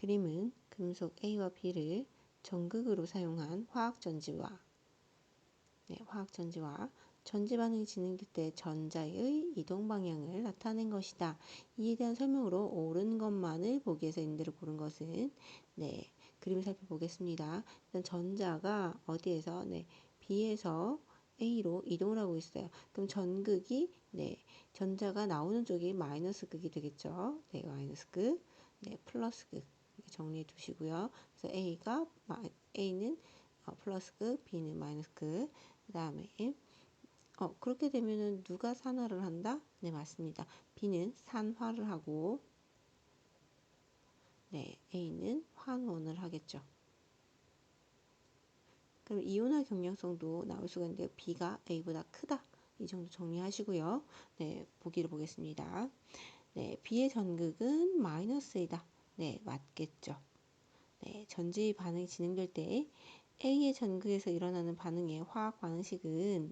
그림은 금속 A와 B를 전극으로 사용한 화학 전지와 네, 화학 전지와 전지 반응이 진행될 때 전자의 이동 방향을 나타낸 것이다. 이에 대한 설명으로 옳은 것만을 보기 위해서 인대를 고른 것은 네, 그림을 살펴보겠습니다. 일단 전자가 어디에서 네, B에서 A로 이동을 하고 있어요. 그럼 전극이 네, 전자가 나오는 쪽이 마이너스 극이 되겠죠. 네, 마이너스 극, 네, 플러스 극 정리해 두시고요. 그래서 A가 A는 어, 플러스 극, B는 마이너스 극. 그다음에 어, 그렇게 되면은 누가 산화를 한다? 네, 맞습니다. B는 산화를 하고 네, A는 환원을 하겠죠. 그럼 이온화 경량성도 나올 수가 있는데요. B가 A보다 크다. 이 정도 정리하시고요. 네, 보기를 보겠습니다. 네, B의 전극은 마이너스이다. 네, 맞겠죠. 네, 전지 반응이 진행될 때 A의 전극에서 일어나는 반응의 화학 반응식은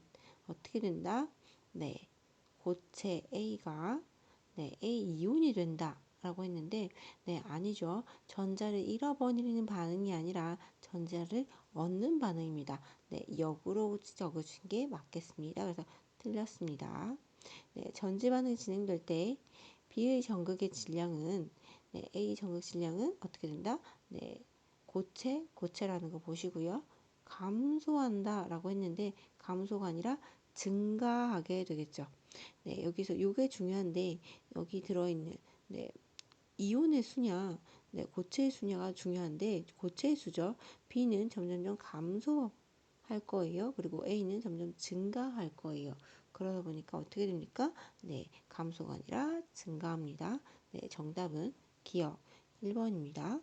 어떻게 된다? 네, 고체 A가 네, A 이온이 된다. 라고 했는데 네 아니죠 전자를 잃어버리는 반응이 아니라 전자를 얻는 반응입니다 네 역으로 적으신 게 맞겠습니다 그래서 틀렸습니다 네 전지 반응이 진행될 때 B의 전극의 질량은 네, A 전극 질량은 어떻게 된다 네 고체 고체라는 거 보시고요 감소한다 라고 했는데 감소가 아니라 증가하게 되겠죠 네 여기서 요게 중요한데 여기 들어있는 네 이온의 수냐, 네, 고체의 수냐가 중요한데 고체의 수죠. B는 점점점 감소할 거예요. 그리고 A는 점점 증가할 거예요. 그러다 보니까 어떻게 됩니까? 네, 감소가 아니라 증가합니다. 네, 정답은 기억 1번입니다.